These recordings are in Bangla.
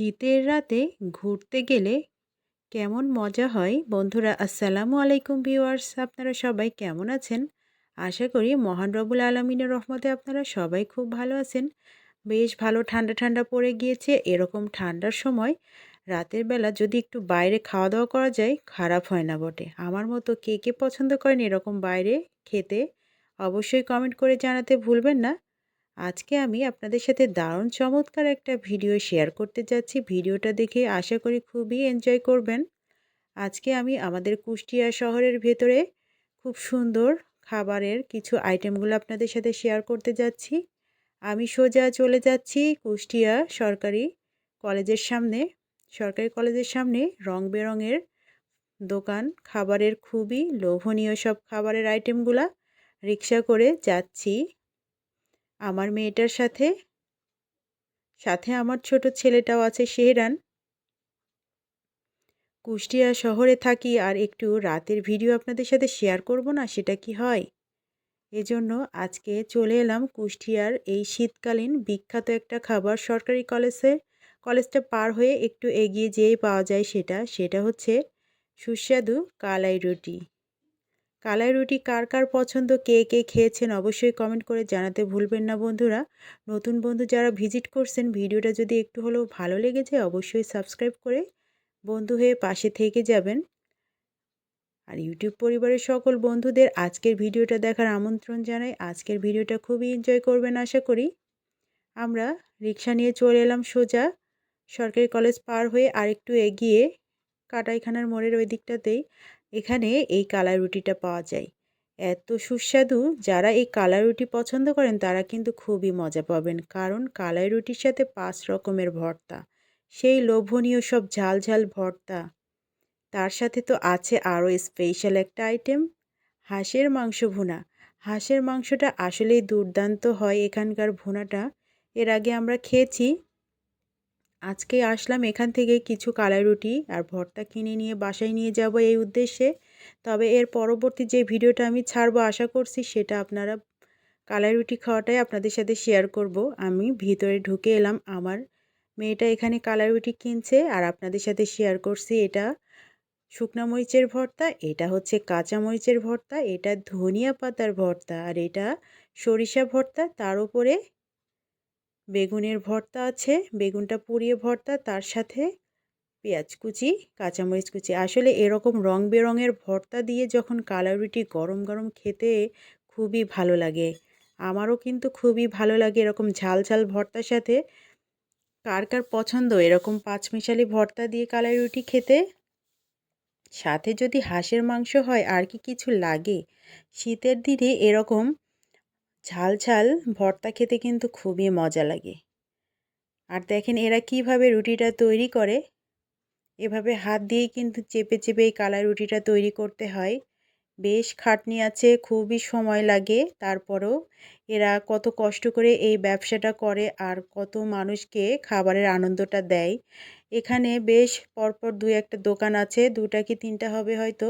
শীতের রাতে ঘুরতে গেলে কেমন মজা হয়? বন্ধুরা, আসসালামু আলাইকুম ভিউয়ার্স। আপনারা সবাই কেমন আছেন? আশা করি মহান রবুল আলমিনের রহমতে আপনারা সবাই খুব ভালো আছেন। বেশ ভালো ঠান্ডা ঠান্ডা পড়ে গিয়েছে। এরকম ঠান্ডার সময় রাতের বেলা যদি একটু বাইরে খাওয়া দাওয়া করা যায়, খারাপ হয় না বটে। আমার মতো কে কে পছন্দ করেন এরকম বাইরে খেতে? অবশ্যই কমেন্ট করে জানাতে ভুলবেন না। আজকে আমি আপনাদের সাথে দারুণ চমৎকার একটা ভিডিও শেয়ার করতে যাচ্ছি। ভিডিওটা দেখে আশা করি খুবই এনজয় করবেন। আজকে আমি আমাদের কুষ্টিয়া শহরের ভেতরে খুব সুন্দর খাবারের কিছু আইটেমগুলো আপনাদের সাথে শেয়ার করতে যাচ্ছি। আমি সোজা চলে যাচ্ছি কুষ্টিয়া সরকারি কলেজের সামনে। সরকারি কলেজের সামনে রং বেরঙের দোকান। খাবারের খুবই লোভনীয় সব খাবারের আইটেমগুলা রিক্সা করে যাচ্ছি। আমার মেয়েটার সাথে? সাথে আমার ছোট ছেলেটাও আছে, শেহরান। কুষ্টিয়া শহরে থাকি আর একটু রাতের ভিডিও আপনাদের সাথে শেয়ার করব না, সেটা কি হয়? এজন্য আজকে চলে এলাম কুষ্টিয়ার এই শীতকালীন বিখ্যাত একটা খাবার সরকারি কলেজে। কলেজটা পার হয়ে একটু এগিয়ে যেয়েই পাওয়া যায় সেটা। সেটা হচ্ছে সুস্বাদু কালাই রুটি। কালাই রুটি কার কার পছন্দ, কে কে খেয়েছেন অবশ্যই কমেন্ট করে জানাতে ভুলবেন না বন্ধুরা। নতুন বন্ধু যারা ভিজিট করছেন, ভিডিওটা যদি একটু হলেও ভালো লেগে যায়, অবশ্যই সাবস্ক্রাইব করে বন্ধু হয়ে পাশে থেকে যাবেন। আর ইউটিউব পরিবারের সকল বন্ধুদের আজকের ভিডিওটা দেখার আমন্ত্রণ জানাই। আজকের ভিডিওটা খুবই এনজয় করবেন আশা করি। আমরা রিক্সা নিয়ে চলে এলাম সোজা। সরকারি কলেজ পার হয়ে আরেকটু এগিয়ে কাটাইখানার মোড়ের ওই দিকটাতেই। এখানে এই কালা রুটিটা পাওয়া যায়। এত সুস্বাদু, যারা এই কালা রুটি পছন্দ করেন, তারা কিন্তু খুবই মজা পাবেন। কারণ কালাই রুটির সাথে পাঁচ রকমের ভর্তা। সেই লোভনীয় সব ঝাল ঝাল ভর্তা। তার সাথে তো আছে আরও স্পেশাল একটা আইটেম হাঁসের মাংস ভুনা। হাঁসের মাংসটা আসলেই দুর্দান্ত হয় এখানকার ভুনাটা। এর আগে আমরা খেয়েছি আজকে আসলাম এখান থেকে কিছু কালাই রুটি আর ভর্তা কিনে নিয়ে বাসায় নিয়ে যাব এই উদ্দেশ্যে। তবে এর পরবর্তী যে ভিডিওটা আমি ছাড়বো আশা করছি সেটা আপনারা কালাই রুটি খাওয়াটাই আপনাদের সাথে শেয়ার করব। আমি ভিতরে ঢুকে এলাম, আমার মেয়েটা এখানে কালাই রুটি কিনছে আর আপনাদের সাথে শেয়ার করছি। এটা শুকনা মরিচের ভর্তা, এটা হচ্ছে কাঁচা মরিচের ভর্তা, এটা ধনিয়া পাতার ভর্তা আর এটা সরিষা ভর্তা। তার উপরে বেগুনের ভর্তা আছে, বেগুনটা পুড়িয়ে ভর্তা, তার সাথে পেঁয়াজ কুচি, কাঁচামরিচ কুচি। আসলে এরকম রং বেরঙের ভর্তা দিয়ে যখন কালা রুটি গরম গরম খেতে খুবই ভালো লাগে। আমারও কিন্তু খুবই ভালো লাগে এরকম ঝাল ঝাল ভর্তার সাথে। কার কার পছন্দ এরকম পাঁচমিশালি ভর্তা দিয়ে কালাই রুটি খেতে? সাথে যদি হাঁসের মাংস হয়, আর কি কিছু লাগে? শীতের দিনে এরকম ঝাল ঝাল ভর্তা খেতে কিন্তু খুবই মজা লাগে। আর দেখেন এরা কীভাবে রুটিটা তৈরি করে। এভাবে হাত দিয়েই কিন্তু চেপে চেপে এই কালা রুটিটা তৈরি করতে হয়। বেশ খাটনি আছে, খুবই সময় লাগে, তারপরও এরা কত কষ্ট করে এই ব্যবসাটা করে আর কত মানুষকে খাবারের আনন্দটা দেয়। এখানে বেশ পরপর দু একটা দোকান আছে, দুটা কি তিনটা হবে হয়তো।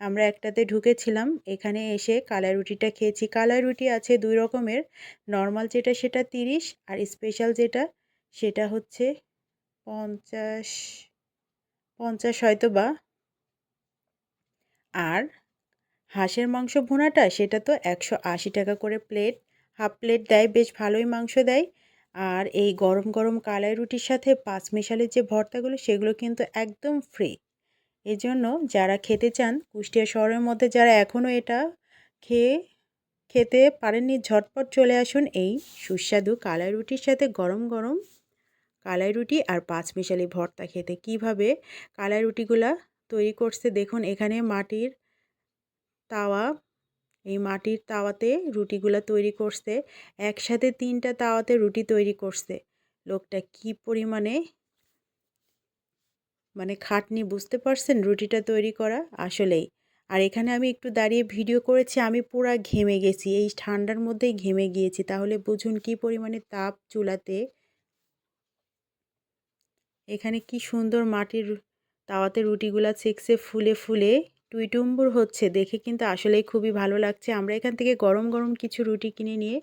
আমরা একটাতে ঢুকেছিলাম। এখানে এসে কালাই রুটিটা খেয়েছি। কালাই রুটি আছে দুই রকমের। নর্মাল যেটা, সেটা তিরিশ। আর স্পেশাল যেটা, সেটা হচ্ছে পঞ্চাশ পঞ্চাশ হয়তো বা। আর হাঁসের মাংস ভুনাটা, সেটা তো একশো আশি টাকা করে প্লেট হাফ প্লেট দেয়, বেশ ভালোই মাংস দেয়। আর এই গরম গরম কালাই রুটির সাথে পাঁচ মিশালের যে ভর্তাগুলো, সেগুলো কিন্তু একদম ফ্রি এজন্য যারা খেতে চান, কুষ্টিয়া শহরের মধ্যে যারা এখনও এটা খেয়ে, খেতে পারেননি, ঝটপট চলে আসুন এই সুস্বাদু কালাই রুটির সাথে গরম গরম কালাই রুটি আর পাঁচ মিশালি ভর্তা খেতে। কীভাবে কালাই রুটিগুলা তৈরি করছে দেখুন, এখানে মাটির তাওয়া, এই মাটির তাওয়াতে রুটিগুলা তৈরি করছে, একসাথে তিনটা তাওয়াতে রুটি তৈরি করছে। লোকটা কি পরিমাণে মানে খাটনি বুঝতে পারছেন? রুটিটা তৈরি করা আসলেই। আর এখানে আমি একটু দাঁড়িয়ে ভিডিও করেছি, আমি পুরা ঘেমে গেছি। এই ঠান্ডার মধ্যেই ঘেমে গিয়েছি। তাহলে বুঝুন কি পরিমাণে তাপ চুলাতে। এখানে কি সুন্দর মাটির তাওয়াতে রুটিগুলা চেকছে ফুলে ফুলে। টুইটুম্বুর হচ্ছে, দেখে কিন্তু আসলেই খুবই ভালো লাগছে। আমরা এখান থেকে গরম গরম কিছু রুটি কিনে নিয়ে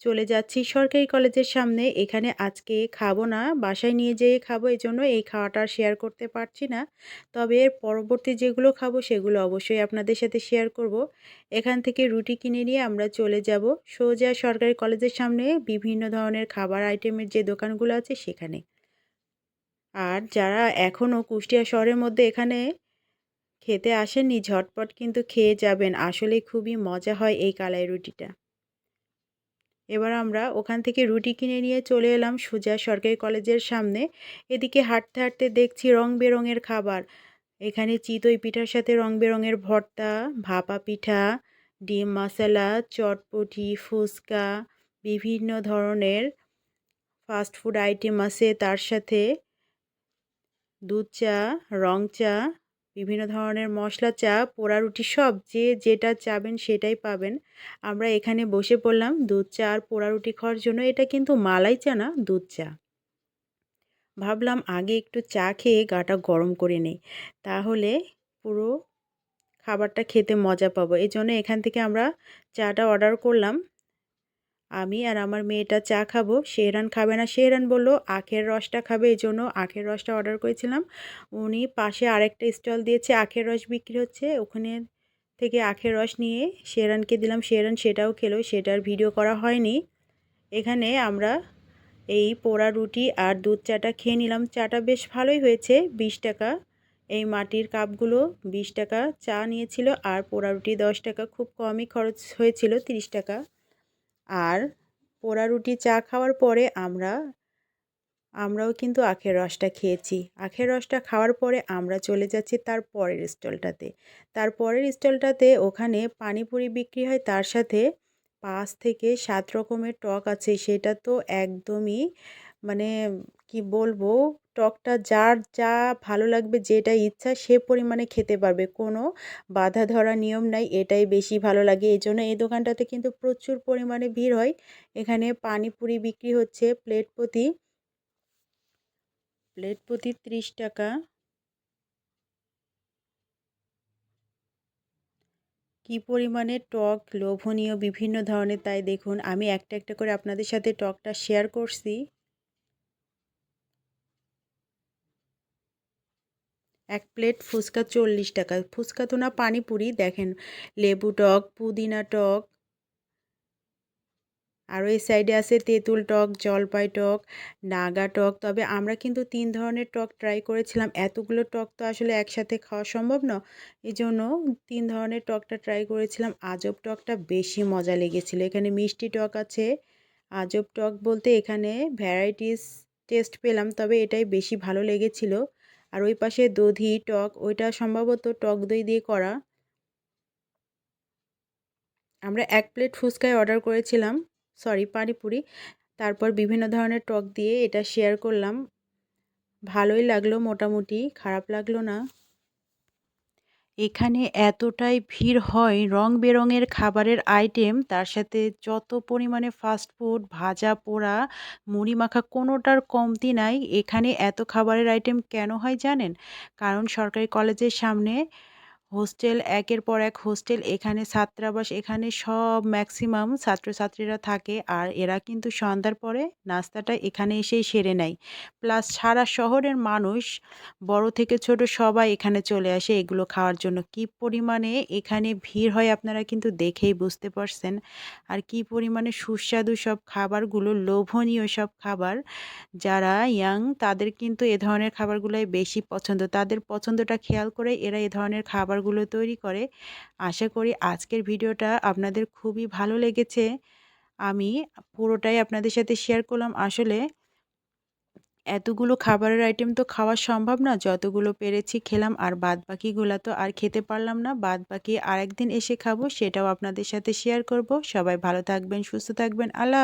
চলে যাচ্ছি সরকারি কলেজের সামনে। এখানে আজকে খাব না, বাসায় নিয়ে যেয়ে খাব এই জন্য এই খাওয়াটা শেয়ার করতে পারছি না। তবে এর পরবর্তী যেগুলো খাব সেগুলো অবশ্যই আপনাদের সাথে শেয়ার করব। এখান থেকে রুটি কিনে নিয়ে আমরা চলে যাব সোজা সরকারি কলেজের সামনে বিভিন্ন ধরনের খাবার আইটেমের যে দোকানগুলো আছে সেখানে। আর যারা এখনও কুষ্টিয়া শহরের মধ্যে এখানে খেতে আসেননি ঝটপট কিন্তু খেয়ে যাবেন। আসলে খুবই মজা হয় এই কালাই রুটিটা। এবার আমরা ওখান থেকে রুটি কিনে নিয়ে চলে এলাম সুজা সরকারি কলেজের সামনে। এদিকে হাঁটতে হাঁটতে দেখছি রং বেরঙের খাবার। এখানে চিতই পিঠার সাথে রং বেরঙের ভর্তা, ভাপা পিঠা, ডিম মশলা, চটপটি, ফুচকা, বিভিন্ন ধরনের ফাস্ট ফুড আইটেম আছে তার সাথে। দুধ চা, রং চা বিভিন্ন ধরনের মশলা, চা, পোড়া রুটি সব যে যেটা চাবেন সেটাই পাবেন। আমরা এখানে বসে পড়লাম দুধ, চা আর পোড়া রুটি খাওয়ার জন্য। এটা কিন্তু মালাই চা না, দুধ চা। ভাবলাম আগে একটু চা খেয়ে গাটা গরম করে নেই। তাহলে পুরো খাবারটা খেতে মজা পাবো। এই জন্য এখান থেকে আমরা চাটা অর্ডার করলাম। আমি আর আমার মেয়েটা চা খাব। শেহরান খাবে না। শেহরান বলল, আখের রসটা খাবে এই জন্য আখের রসটা অর্ডার করেছিলাম। উনি পাশে আরেকটা স্টল দিয়েছে, আখের রস বিক্রি হচ্ছে। ওখানে থেকে আখের রস নিয়ে শেহরানকে দিলাম। শেহরান সেটাও খেলো, সেটার ভিডিও করা হয়নি। এখানে আমরা এই পোড়া রুটি আর দুধ চাটা খেয়ে নিলাম। চাটা বেশ ভালোই হয়েছে, বিশ টাকা। এই মাটির কাপগুলো বিশ টাকা চা নিয়েছিল আর পোড়া রুটি দশ টাকা। খুব কমই খরচ হয়েছিল, তিরিশ টাকা। আর পোড়া রুটি চা খাওয়ার পরে আমরা, আমরাও কিন্তু আখের রসটা খেয়েছি। আখের রসটা খাওয়ার পরে আমরা চলে যাচ্ছি তার পরের স্টলটাতে। তার পরের স্টলটাতে ওখানে পানিপুরি বিক্রি হয়, তার সাথে পাঁচ থেকে সাত রকমের টক আছে। সেটা তো একদমই মানে কি বলব টকটা যার যা ভালো লাগবে যেটা ইচ্ছা সে পরিমাণে খেতে পারবে। কোনো বাধা ধরা নিয়ম নাই, এটাই বেশি ভালো লাগে। এই জন্য এই দোকানটাতে কিন্তু প্রচুর পরিমাণে ভিড় হয়। এখানে পানিপুরি বিক্রি হচ্ছে প্লেট প্রতি প্লেট প্রতি ত্রিশ টাকা। কি পরিমাণে টক লোভনীয় বিভিন্ন ধরনের, তাই দেখুন, আমি একটা একটা করে আপনাদের সাথে টকটা শেয়ার করছি। এক প্লেট ফুচকা চল্লিশ টাকা। ফুচকা তো না পানিপুরি, দেখেন। লেবু টক, পুদিনা টক, আরও এই সাইডে আছে তেঁতুল টক, জলপাই টক, নাগা টক। তবে আমরা কিন্তু তিন ধরনের টক ট্রাই করেছিলাম। এতগুলো টক তো আসলে একসাথে খাওয়া সম্ভব না এই জন্য তিন ধরনের টকটা ট্রাই করেছিলাম। আজব টকটা বেশি মজা লেগেছিল। এখানে মিষ্টি টক আছে, আজব টক বলতে এখানে ভ্যারাইটিস টেস্ট পেলাম, তবে এটাই বেশি ভালো লেগেছিল। আর ওই পাশে দধি, টক, ওইটা সম্ভবত টক দই দিয়ে করা। আমরা এক প্লেট ফুচকায় অর্ডার করেছিলাম, সরি, পানিপুরি। তারপর বিভিন্ন ধরনের টক দিয়ে এটা শেয়ার করলাম। ভালোই লাগল মোটামুটি, খারাপ লাগল না। এখানে এতটাই ভিড় হয় রং বেরঙের খাবারের আইটেম তার সাথে যত পরিমাণে ফাস্টফুড ভাজা পোড়া, মুড়ি মাখা কোনোটার কমতি নাই। এখানে এত খাবারের আইটেম কেন হয় জানেন? কারণ সরকারি কলেজের সামনে হোস্টেল একের পর এক হোস্টেল, এখানে ছাত্রাবাস, এখানে সব ম্যাক্সিমাম ছাত্রছাত্রীরা থাকে। আর এরা কিন্তু সন্ধ্যার পরে নাস্তাটা এখানে এসেই সেরে নেয়। প্লাস সারা শহরের মানুষ, বড় থেকে ছোট সবাই এখানে চলে আসে এগুলো খাওয়ার জন্য। কি পরিমাণে এখানে ভিড় হয় আপনারা কিন্তু দেখেই বুঝতে পারছেন। আর কি পরিমাণে সুস্বাদু সব খাবারগুলো, লোভনীয় সব খাবার। যারা ইয়াং তাদের কিন্তু এ ধরনের খাবারগুলোই বেশি পছন্দ। তাদের পছন্দটা খেয়াল করে এরা এ ধরনের খাবারগুলো তৈরি করে। আশা করি আজকের ভিডিওটা আপনাদের খুবই ভালো লেগেছে। আমি পুরোটাই আপনাদের সাথে শেয়ার করলাম। আসলে এতগুলো খাবারের আইটেম তো খাওয়া সম্ভব না। যতগুলো পেরেছি খেলাম আর বাদ বাকিগুলো তো আর খেতে পারলাম না। বাদ বাকি আরেকদিন এসে খাব, সেটাও আপনাদের সাথে শেয়ার করব। সবাই ভালো থাকবেন, সুস্থ থাকবেন। আল্লাহ